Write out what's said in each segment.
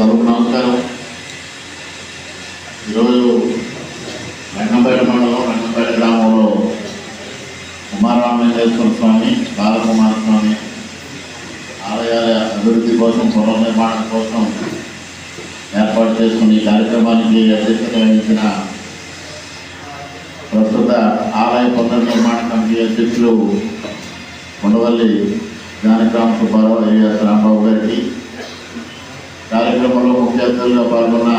సభకు నమస్కారం ఈరోజు రంగంపేట మండలం రంగంపేట గ్రామంలో కుమారరామలింగేశ్వర స్వామి బాలకుమార స్వామి ఆలయాల అభివృద్ధి కోసం పునర్నిర్మాణం కోసం ఏర్పాటు చేసుకున్న ఈ కార్యక్రమానికి అధ్యక్షత వహించిన ప్రస్తుత ఆలయ పునర్నిర్మాణ కమిటీ అధ్యక్షులు ఉండవల్లి జానకాంత సుబ్బారావు ఏఎస్ రాంబాబు గారికి కార్యక్రమంలో ముఖ్య అతిథులుగా పాల్గొన్న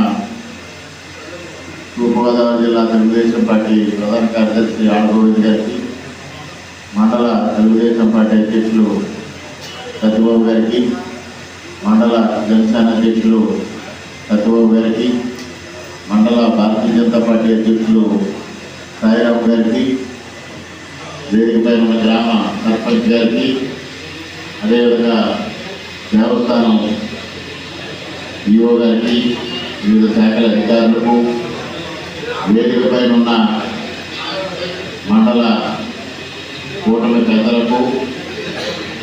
తూర్పుగోదావరి జిల్లా తెలుగుదేశం పార్టీ ప్రధాన కార్యదర్శి ఆడగోవింద్ గారికి మండల తెలుగుదేశం పార్టీ అధ్యక్షులు సత్యబాబు గారికి మండల జనసేన అధ్యక్షులు సత్యబాబు గారికి మండల భారతీయ జనతా పార్టీ అధ్యక్షులు సాయిరాబు గారికి వేదికపై ఉన్న గ్రామ సర్పంచ్ గారికి అదేవిధంగా దేవస్థానం ఈఓ గారికి వివిధ శాఖల అధికారులకు వేదికపై ఉన్న మండల కూటమి పెద్దలకు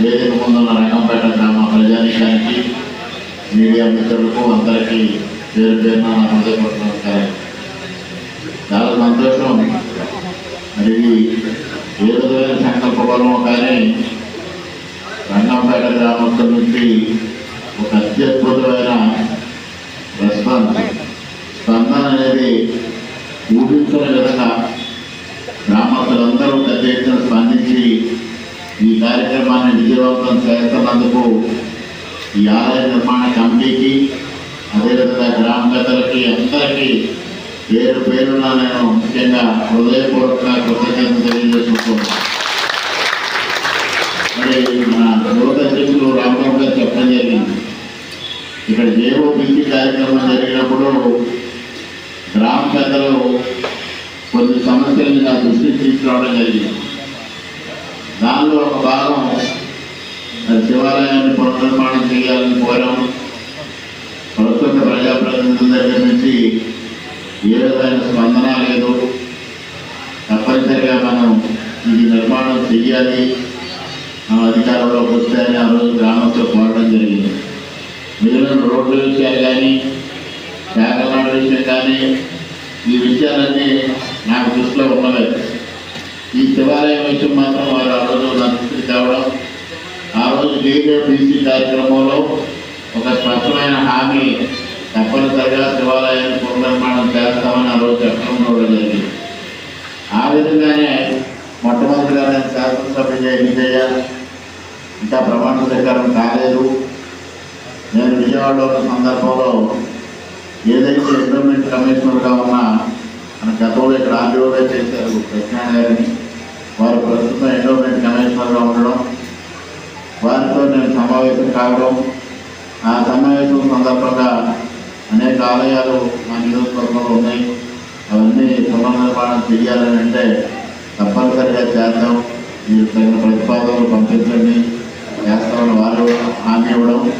వేదిక ముందున్న రంగంపేట గ్రామ ప్రజానికానికి మీడియా మిత్రులకు అందరికీ పేరు పేరున నా హృదయపూర్వక నమస్కారం చాలా సంతోషం. మరి ఇది ఏ విధమైన సంకల్ప బలమో కానీ రంగంపేట గ్రామంతో నుంచి ఒక అత్యద్భుత రెస్పాన్స్ స్పందన అనేది ఊహించిన విధంగా గ్రామస్తులందరూ పెద్ద ఎత్తున స్పందించి ఈ కార్యక్రమాన్ని విజయవంతం చేస్తున్నందుకు ఈ ఆలయ నిర్మాణ కమిటీకి అదేవిధంగా గ్రామ పెద్దలకి అందరికీ పేరు పేరున నేను ముఖ్యంగా హృదయపూర్వక కృతజ్ఞతలు తెలియజేసుకుంటున్నాను. మరి మన యువత అధ్యక్షులు రామబాబు గారు చెప్పడం జరిగింది ఇక్కడ ఏవో పిలిచి కార్యక్రమం జరిగినప్పుడు గ్రామ పెద్దలు కొన్ని సమస్యలను నా దృష్టికి తీసుకురావడం జరిగింది. దానిలో ఒక భాగం శివాలయాన్ని పునర్నిర్మాణం చేయాలని కోరాం. ప్రస్తుత ప్రజాప్రతినిధుల దగ్గర నుంచి ఏ విధమైన స్పందన లేదు. తప్పనిసరిగా మనం ఇది నిర్మాణం చెయ్యాలి. మనం అధికారంలోకి వస్తాయని ఆ రోజు గ్రామంతో కోరడం జరిగింది. మిగిలిన రోడ్ల విషయాలు కానీ శాఖల విషయం కానీ ఈ విషయాలన్నీ నాకు దృష్టిలో ఉండలేదు. ఈ శివాలయం విషయం మాత్రం వారు ఆ రోజు నా దృష్టికి తేవడం ఆ రోజు బీసీ కార్యక్రమంలో ఒక స్పష్టమైన హామీ తప్పనిసరిగా శివాలయాన్ని పునర్నిర్మాణం చేస్తామని ఆ రోజు చెప్పడం కూడా జరిగింది. ఆ విధంగానే మొట్టమొదటిగా నేను శాసనసభ్యుగా ఎన్నికయ్యా ఇంకా ప్రమాణ స్వీకారం కాలేదు. నేను ఉన్న సందర్భంలో ఏదైతే ఎంప్లాయ్మెంట్ కమిషనర్గా ఉన్న మన గతంలో ఇక్కడ ఆర్డీఓగా చేశారు ప్రజ్ఞాన్ గారిని వారు ప్రస్తుతం ఎండోమెంట్ కమిషనర్గా ఉండడం వారితో నేను సమావేశం కావడం ఆ సమావేశం సందర్భంగా అనేక ఆలయాలు మా నియోజకవర్గంలో ఉన్నాయి. అవన్నీ పునర్నిర్మాణం చేయాలని అంటే తప్పనిసరిగా చేద్దాం. మీరు తగిన ప్రతిపాదనలు పంపించండి. చేస్తామని వారు హామీ ఇవ్వడం.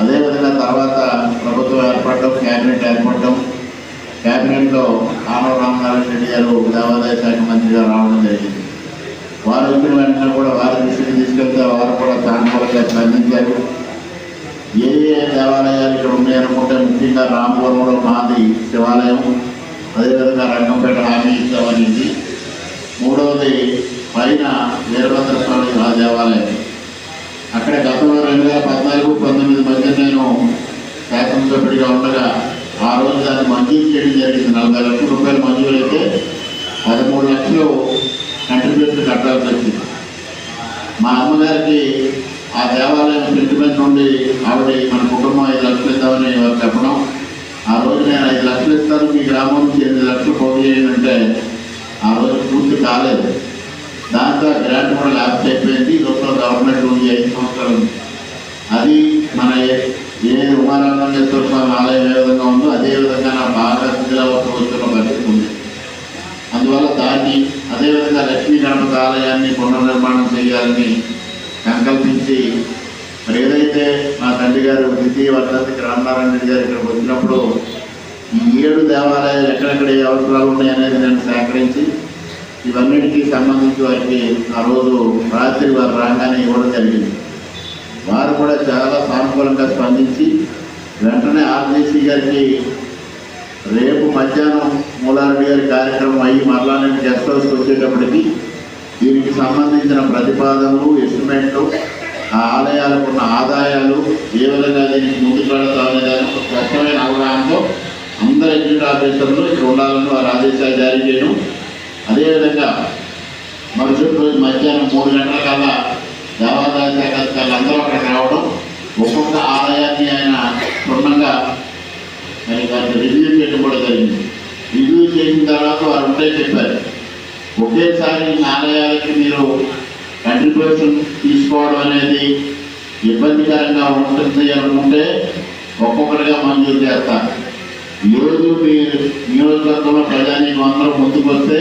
అదేవిధంగా తర్వాత ప్రభుత్వం ఏర్పడడం క్యాబినెట్ ఏర్పడడం క్యాబినెట్లో ఆనవ రామనారాయణ రెడ్డి గారు దేవాదాయ శాఖ మంత్రిగా రావడం జరిగింది. వారు వచ్చిన వెంటనే కూడా వారి దృష్టికి తీసుకెళ్తే వారు కూడా సానుకూలంగా స్పందించారు. ఏ ఏ దేవాలయాలు ఇక్కడ ఉన్నాయనుకుంటే ముఖ్యంగా రామపురంలో మాది శివాలయం అదేవిధంగా రంగంపేట హామీ ఇచ్చామనేది మూడవది పైన వీరభద్రస్వామి ఆ దేవాలయం. అక్కడ గతంలో రెండు వేల పద్నాలుగు పంతొమ్మిది మధ్య నేను శాసనసభ్యుడిగా ఉండగా ఆ రోజు దాన్ని మంజూరు చేయడం జరిగింది. నలభై లక్షల రూపాయలు మంజూరు అయితే పదమూడు లక్షలు కంట్రిబ్యూషన్ కట్టాల్సి వచ్చింది. మా అమ్మగారికి ఆ దేవాలయం సెంటిమెంట్ నుండి ఆవిడ మన కుటుంబం ఐదు లక్షలు ఇద్దామని వారు చెప్పడం. ఆ రోజు నేను ఐదు లక్షలు ఇస్తాను మీ గ్రామం నుంచి ఎనిమిది లక్షలు పోగు చేయండి అంటే ఆ రోజు పూర్తి కాలేదు. దాంతో గ్రాంట్ కూడా ల్యాబ్స్ అయిపోయింది. లోపల గవర్నమెంట్ ఉంది ఐదు సంవత్సరాలు అది మన ఏ- ఉమానందం చేస్తున్న స్వామి ఆలయం ఏ విధంగా ఉందో అదే విధంగా నా బాగా శిథిలావస్థ వచ్చిన పరిస్థితి ఉంది అందువల్ల దాన్ని అదేవిధంగా లక్ష్మీ గణపతి ఆలయాన్ని పునర్నిర్మాణం చేయాలని సంకల్పించి మరి ఏదైతే మా తండ్రి గారు ద్వితీయ వర్ధంతికి రామనారాయణ రెడ్డి గారు ఇక్కడికి వచ్చినప్పుడు ఈ ఏడు దేవాలయాలు ఎక్కడెక్కడ ఏ అవసరాలు ఉన్నాయనేది నేను సేకరించి ఇవన్నిటికీ సంబంధించి వారికి ఆ రోజు రాత్రి వారు రాగానే ఇవ్వడం జరిగింది. వారు కూడా చాలా సానుకూలంగా స్పందించి వెంటనే ఆర్జీసీ గారికి రేపు మధ్యాహ్నం మూలారెడ్డి గారి కార్యక్రమం అయ్యి మరలా నేను గెస్ట్ హౌస్కి వచ్చేటప్పటికి దీనికి సంబంధించిన ప్రతిపాదనలు ఎస్టిమేట్లు ఆ ఆలయాలకు ఉన్న ఆదాయాలు ఏ విధంగా దీనికి ముందుకు వెళతామనే దాని ఒక స్పష్టమైన అవగాహనతో అందరు ఎగ్జిట్ ఆఫీసర్లు ఇక్కడ ఉండాలని వారు ఆదేశాలు జారీ చేయడం అదేవిధంగా మరుసటి రోజు మధ్యాహ్నం మూడు గంటల కల్లా దేవాదాయ శాఖ అధికారులు అందరూ అక్కడికి రావడం ఒక్కొక్క ఆలయాన్ని ఆయన క్షుణ్ణంగా ఆయన దానికి రివ్యూ చేయడం కూడా జరిగింది. రివ్యూ చేసిన తర్వాత వారు ఉంటే చెప్పారు ఒకేసారి ఆలయాలకి మీరు కంట్రిబ్యూషన్ తీసుకోవడం అనేది ఇబ్బందికరంగా ఉంటుంది అనుకుంటే ఒక్కొక్కటిగా మంజూరు చేస్తారు. లేదు మీ నియోజకవర్గంలో ప్రజానికి అందరూ ముందుకు వస్తే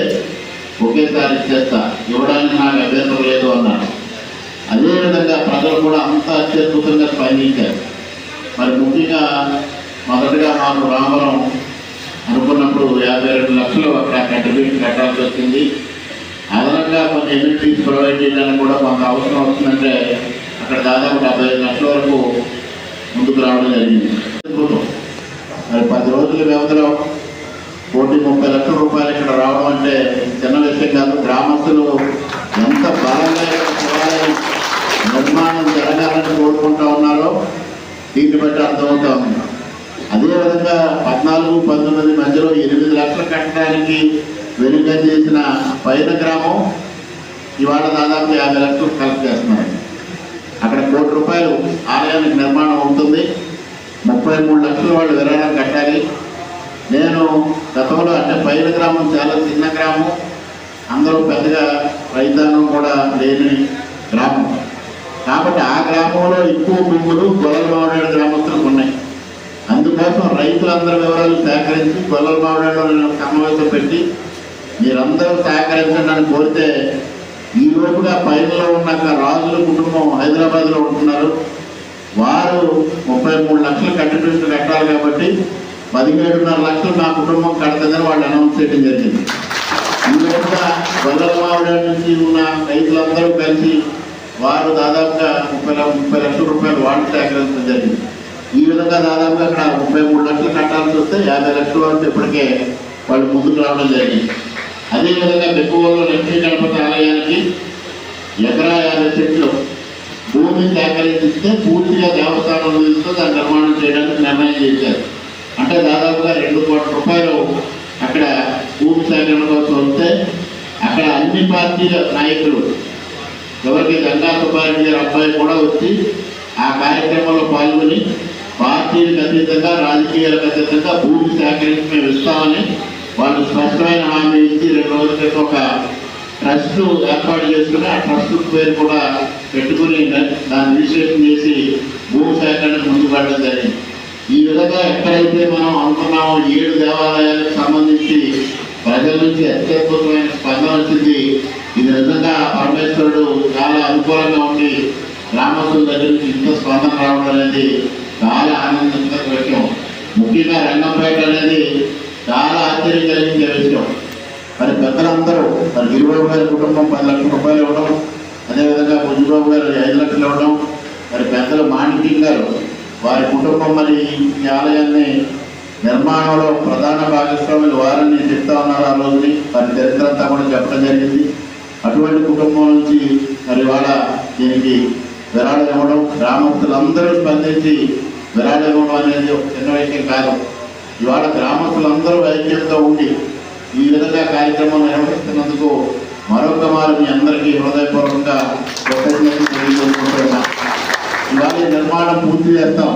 ఒకేసారి ఇచ్చేస్తా ఇవ్వడానికి నాకు అభ్యంతరం లేదు అన్నారు అదేవిధంగా ప్రజలు కూడా అంత అత్యద్భుతంగా స్పందించారు. మరి ముఖ్యంగా మొదటగా మాకు రామవరం అనుకున్నప్పుడు యాభై రెండు లక్షలు అక్కడ కంట్రిబ్యూషన్ కట్టాల్సి వచ్చింది. అదనంగా కొన్ని ఎమ్యూనిటీస్ ప్రొవైడ్ చేయడానికి కూడా కొంత అవసరం వస్తుందంటే అక్కడ దాదాపు డెబ్బై ఐదు లక్షల వరకు ముందుకు రావడం జరిగింది. అద్భుతం. మరి పది రోజుల వ్యవధిలో కోటి ముప్పై లక్షల రూపాయలు ఇక్కడ రావడం అంటే చిన్న విషయం కాదు. గ్రామస్తులు ఎంత బలంగా నిర్మాణం జరగాలని కోరుకుంటా ఉన్నారో దీన్ని బట్టి అర్థమవుతా ఉంది. అదేవిధంగా పద్నాలుగు పంతొమ్మిది మధ్యలో ఎనిమిది లక్షలు కట్టడానికి వెనుక చేసిన పైన గ్రామం ఇవాళ దాదాపు యాభై లక్షలు కలెక్ట్ చేస్తున్నారు. అక్కడ కోటి రూపాయలు ఆలయానికి నిర్మాణం అవుతుంది. ముప్పై మూడు లక్షలు వాళ్ళు విరాళం కట్టాలి. నేను గతంలో అంటే పైన గ్రామం చాలా చిన్న గ్రామం. అందరూ పెద్దగా రైతాంగం కూడా లేని గ్రామం. కాబట్టి ఆ గ్రామంలో ఎక్కువ భూములు గొల్లల మామిడాడు గ్రామస్తులకు ఉన్నాయి. అందుకోసం రైతులందరి వివరాలు సేకరించి గొల్లల మామిడాడులో సమావేశం పెట్టి మీరందరూ సహకరించండి అని కోరితే ఈ లోపుగా పైనలో ఉన్న రాజుల కుటుంబం హైదరాబాద్లో ఉంటున్నారు. వారు ముప్పై మూడు లక్షలు కంట్రిబ్యూషన్ కట్టాలి కాబట్టి పదిహేడున్నర లక్షలు నా కుటుంబం కడతదని వాళ్ళు అనౌన్స్ చేయడం జరిగింది. ఈ లోపుగా నుంచి ఉన్న రైతులందరూ కలిసి వారు దాదాపుగా ముప్పై ముప్పై లక్షల రూపాయలు వాళ్ళు సేకరించడం జరిగింది. ఈ విధంగా దాదాపుగా అక్కడ ముప్పై మూడు లక్షలు కట్టాల్సి వస్తే యాభై లక్షల వరకు ఇప్పటికే వాళ్ళు ముందుకు రావడం జరిగింది. అదేవిధంగా బెక్కువలో లక్ష్మీ గణపతి ఆలయానికి ఎకరా యాభై చెట్లు భూమి సేకరించిస్తే పూర్తిగా దేవస్థానం నిధులతో దాని నిర్మాణం చేయడానికి నిర్ణయం చేశారు. అంటే దాదాపుగా రెండు కోట్ల రూపాయలు అక్కడ భూమి సేకరణ కోసం వస్తే అక్కడ అన్ని పార్టీల నాయకులు ఎవరికి గంగా సుబ్బారెడ్డి గారి అబ్బాయి కూడా వచ్చి ఆ కార్యక్రమంలో పాల్గొని పార్టీలకు అతీతంగా రాజకీయాలకు అతీతంగా భూమి సేకరించి మేము ఇస్తామని వాళ్ళు స్పష్టమైన హామీ ఇచ్చి రెండు రోజుల క్రితం ఒక ట్రస్ట్ ఏర్పాటు చేసుకుని ఆ ట్రస్ట్ పేరు కూడా పెట్టుకుని దాన్ని రిజిస్ట్రేషన్ చేసి భూమి సేకరణకు ముందు పడడం జరిగింది. ఈ విధంగా ఎక్కడైతే మనం అనుకున్నామో ఏడు దేవాలయాలకు సంబంధించి ప్రజల నుంచి అత్యద్భుతమైన స్పందన వచ్చింది ఇది నిజంగా పరమేశ్వరుడు చాలా అనుకూలంగా ఉండి గ్రామస్తుల దగ్గర నుంచి ఇంత స్పందన రావడం అనేది చాలా ఆనందించిన విషయం. ముఖ్యంగా రంగంపేట అనేది చాలా ఆశ్చర్యం కలిగించే విషయం. మరి పెద్దలందరూ మరి ఇరవై గారి కుటుంబం పది లక్షల రూపాయలు ఇవ్వడం చంద్రబాబు గారు ఐదు లక్షలు ఇవ్వడం మరి పెద్దలు మాణిక్యం గారు వారి కుటుంబం మరి ఈ ఆలయాన్ని నిర్మాణంలో ప్రధాన భాగస్వాములు వారని చెప్తా ఉన్నారు ఆ రోజుని. వారి చరిత్ర అంతా కూడా చెప్పడం జరిగింది. అటువంటి కుటుంబం నుంచి మరి వాళ్ళ దీనికి విరాళం ఇవ్వడం గ్రామస్తులందరూ స్పందించి విరాళం ఇవ్వడం అనేది ఒక చిన్న విషయం కాదు. ఇవాళ గ్రామస్తులందరూ ఐక్యంగా ఉండి ఈ విధంగా కార్యక్రమం నిర్వహిస్తున్నందుకు మరొక మారు మీ అందరికీ హృదయపూర్వకంగా నిర్మాణం పూర్తి చేస్తాం.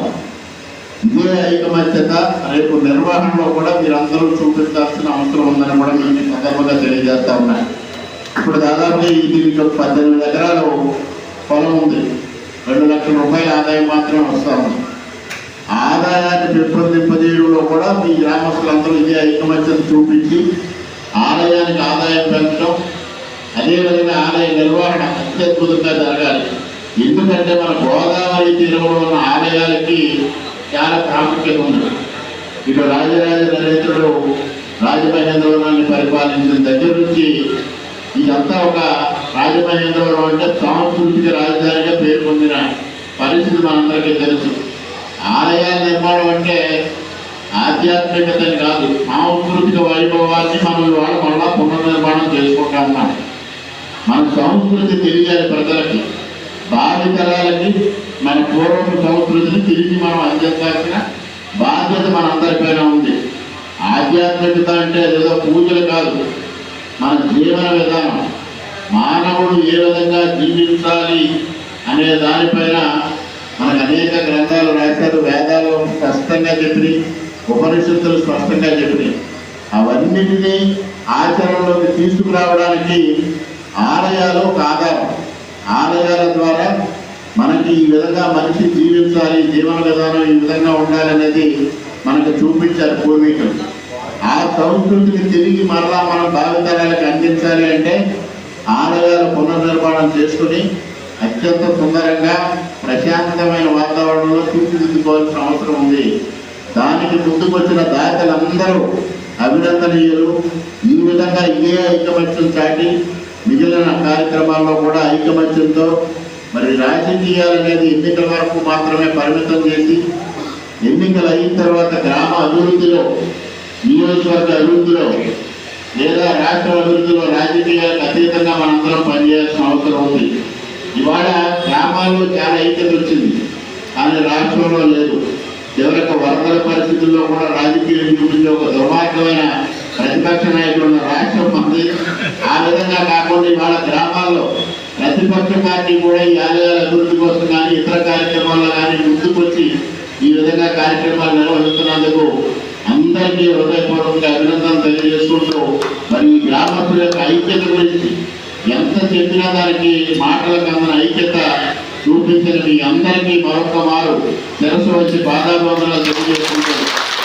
ఇదే ఐకమత్యత రేపు నిర్వహణలో కూడా మీరందరూ చూపించాల్సిన అవసరం ఉందని కూడా మేము సందర్భంగా తెలియజేస్తా ఉన్నాయి ఇప్పుడు దాదాపు ఈ దీనికి ఒక పద్దెనిమిది ఎకరాలు పొలం ఉంది. రెండు లక్షల రూపాయల ఆదాయం మాత్రమే వస్తా ఉంది. ఆదాయాన్ని పెంపొందింపజేయడంలో కూడా మీ గ్రామస్తులందరూ ఇదే ఐకమత్యం చూపించి ఆలయానికి ఆదాయం పెంచడం అదేవిధంగా ఆలయ నిర్వహణ అత్యద్భుతంగా జరగాలి. ఎందుకంటే మన గోదావరి తీరంలో ఉన్న ఆలయాలకి చాలా ప్రాముఖ్యత ఉంది. ఇటు రాజరాజ నరేంద్రుడు రాజమహేంద్రవరాన్ని పరిపాలించిన దగ్గర నుంచి ఇదంతా ఒక రాజమహేంద్రవరం అంటే సాంస్కృతిక రాజధానిగా పేరు పొందిన పరిస్థితి మనందరికీ తెలుసు. ఆలయాల నిర్మాణం అంటే ఆధ్యాత్మికతని కాదు సాంస్కృతిక వైభవాన్ని మనం ఇవాళ మళ్ళా పునర్నిర్మాణం చేసుకుంటా ఉన్నాం. మన సంస్కృతి తెలియాలి ప్రజలకి. భావితరాలకి మన పూర్వపు సంస్కృతిని తిరిగి మనం అందించాల్సిన బాధ్యత మనందరిపైన ఉంది. ఆధ్యాత్మికత అంటే ఏదో పూజలు కాదు. మన జీవన విధానం. మానవుడు ఏ విధంగా జీవించాలి అనే దానిపైన మనకు అనేక గ్రంథాలు రాశారు. వేదాలు స్పష్టంగా చెప్పినాయి. ఉపనిషత్తులు స్పష్టంగా చెప్పినాయి. అవన్నిటినీ ఆచరణలోకి తీసుకురావడానికి ఆలయాలు ఒక ఆధారం. ఆలయాల ద్వారా మనకి ఈ విధంగా మనిషి జీవించాలి జీవన విధానం ఈ విధంగా ఉండాలనేది మనకు చూపించారు పూర్వీకులు. ఆ సంస్కృతిని తిరిగి మరలా మనం భావితరాలకు అందించాలి అంటే ఆలయాల పునర్నిర్మాణం చేసుకుని అత్యంత సుందరంగా ప్రశాంతమైన వాతావరణంలో తీర్చిదిద్దుకోవాల్సిన అవసరం ఉంది. దానికి ముందుకొచ్చిన దాతలందరూ అభినందనీయులు. ఈ విధంగా ఇదే ఐకమత్యం చాటి మిగిలిన కార్యక్రమాల్లో కూడా ఐకమత్యంతో మరి రాజకీయాలు అనేది ఎన్నికల వరకు మాత్రమే పరిమితం చేసి ఎన్నికలు అయిన తర్వాత గ్రామ అభివృద్ధిలో నియోజకవర్గ అభివృద్ధిలో లేదా రాష్ట్ర అభివృద్ధిలో రాజకీయాలకు అతీతంగా మనందరం పనిచేయాల్సిన అవసరం ఉంది. ఇవాళ గ్రామాల్లో చాలా ఐక్యత వచ్చింది. కానీ రాష్ట్రంలో లేదు. చివరికి వరదల పరిస్థితుల్లో కూడా రాజకీయం చూపించే ఒక దుర్మార్గమైన ప్రతిపక్ష నాయకుడు ఉన్న రాష్ట్రం మంది ఆ విధంగా కాకుండా ఇవాళ గ్రామాల్లో ప్రతిపక్ష పార్టీ కూడా ఈ ఆలయాల అభివృద్ధి కోసం కానీ ఇతర కార్యక్రమాల్లో కానీ ముందుకొచ్చి ఈ విధంగా కార్యక్రమాలు నిర్వహిస్తున్నందుకు అందరికీ హృదయపూర్వకంగా అభినందనలు తెలియజేసుకుంటూ మరి ఈ గ్రామస్తుల యొక్క ఐక్యత గురించి ఎంత చెప్పినా దానికి మాటలకు అందిన ఐక్యత చూపించిన మీ అందరికీ మరొక మారు. తెరసు వచ్చి బాధాబోధనలు తెలియజేసుకుంటూ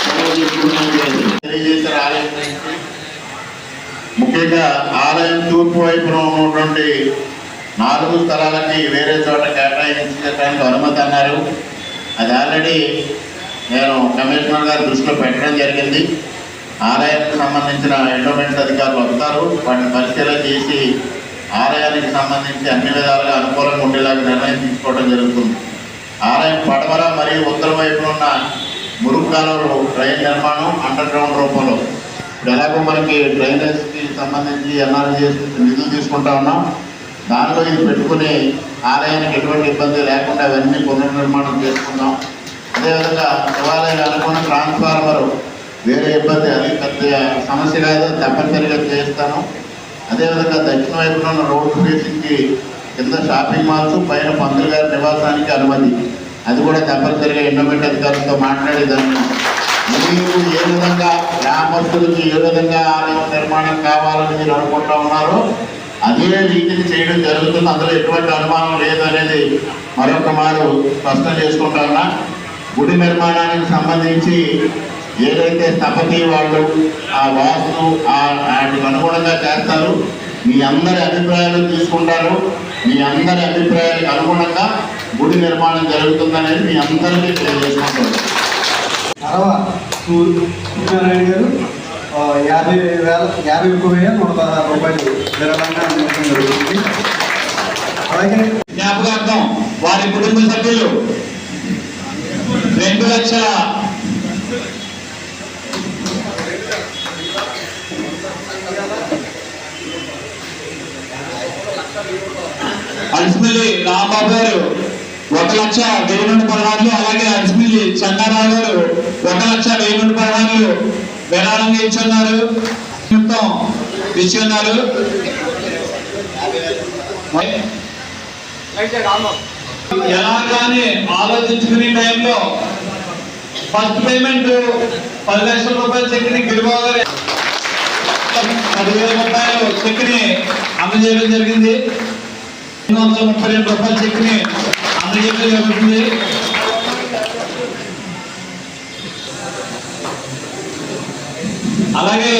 సెలవు తీసుకుంటున్నాను. తెలియజేశారు ఆలయం గురించి ముఖ్యంగా ఆలయం తూర్పు వైపున ఉన్నటువంటి నాలుగు స్థలాలకి వేరే చోట కేటాయించడానికి అనుమతి అన్నారు. అది ఆల్రెడీ నేను కమిషనర్ గారి దృష్టిలో పెట్టడం జరిగింది. ఆలయానికి సంబంధించిన ఎండోమెంట్స్ అధికారులు వస్తారు. వాటిని పరిశీలన చేసి ఆలయానికి సంబంధించి అన్ని విధాలుగా అనుకూలంగా ఉండేలాగా నిర్ణయం తీసుకోవడం జరుగుతుంది. ఆలయం పడమర మరియు ఉత్తర వైపున ఉన్న మురుగు కాలువలు రైలు నిర్మాణం అండర్ గ్రౌండ్ రూపంలో ఇప్పుడు ఎలాగో మనకి డ్రైనేజ్కి సంబంధించి ఎన్ఆర్జీఎస్ నిధులు తీసుకుంటా ఉన్నాం. దానిలో ఇది పెట్టుకుని ఆలయానికి ఎటువంటి ఇబ్బంది లేకుండా అవన్నీ పునర్నిర్మాణం చేసుకుందాం. అదేవిధంగా శివాలయం అనుకున్న ట్రాన్స్ఫార్మర్ వేరే ఇబ్బంది అది పెద్ద సమస్య కాదు తప్పనిసరిగా చేస్తాను అదేవిధంగా దక్షిణ వైపున ఉన్న రోడ్డు ఫేసింగ్కి కింద షాపింగ్ మాల్స్ పైన పంతులు గారి నివాసానికి అనుమతి. అది కూడా తప్పనిసరిగా ఎండోమెంట్ అధికారులతో మాట్లాడి దాన్ని మీరు ఏ విధంగా గ్రామస్తులకి ఏ విధంగా ఆలయం నిర్మాణం కావాలని మీరు అనుకుంటా ఉన్నారో అదే రీతిని చేయడం జరుగుతుంది. అందులో ఎటువంటి అనుమానం లేదనేది మరొక మారు స్పష్టం చేసుకుంటా ఉన్నా. గుడి నిర్మాణానికి సంబంధించి ఏదైతే స్థపతి వాళ్ళు ఆ వాస్తు వాటికి అనుగుణంగా చేస్తారు మీ అందరి అభిప్రాయాలు తీసుకుంటారు మీ అందరి అభిప్రాయాలకు అనుగుణంగా గుడి నిర్మాణం జరుగుతుందనేది మీ అందరికీ తెలియజేసుకుంటారు అరవ సూర్యనారాయణ గారు యాభై వేల యాభై ఒక్క వేల నూట పదహారు రూపాయలు విరాళంగా అందించడం జరుగుతుంది. అలాగే జ్ఞాపకార్థం వారి కుటుంబ సభ్యులు రెండు లక్షల అడిసిమిల్లి రాంబాబు గారు ఒక లక్ష వెయ్యి నుండి పదహారులు అలాగే అడిసిమిల్లి చందారావు గారు ఒక లక్ష వెయ్యి నుండి పదహారులు విరాళంగా ఇచ్చున్నారు. మొత్తం ఇచ్చి ఎలా కానీ ఆలోచించుకునే టైంలో ఫస్ట్ పేమెంట్ పది లక్షల రూపాయల చెక్ని గిరిబాబు గారు. పదివేల రూపాయలు చెక్ని అందజేయడం జరిగింది. రెండు వందల ముప్పై రెండు రూపాయల చెక్ని జరుగుతుంది అలాగే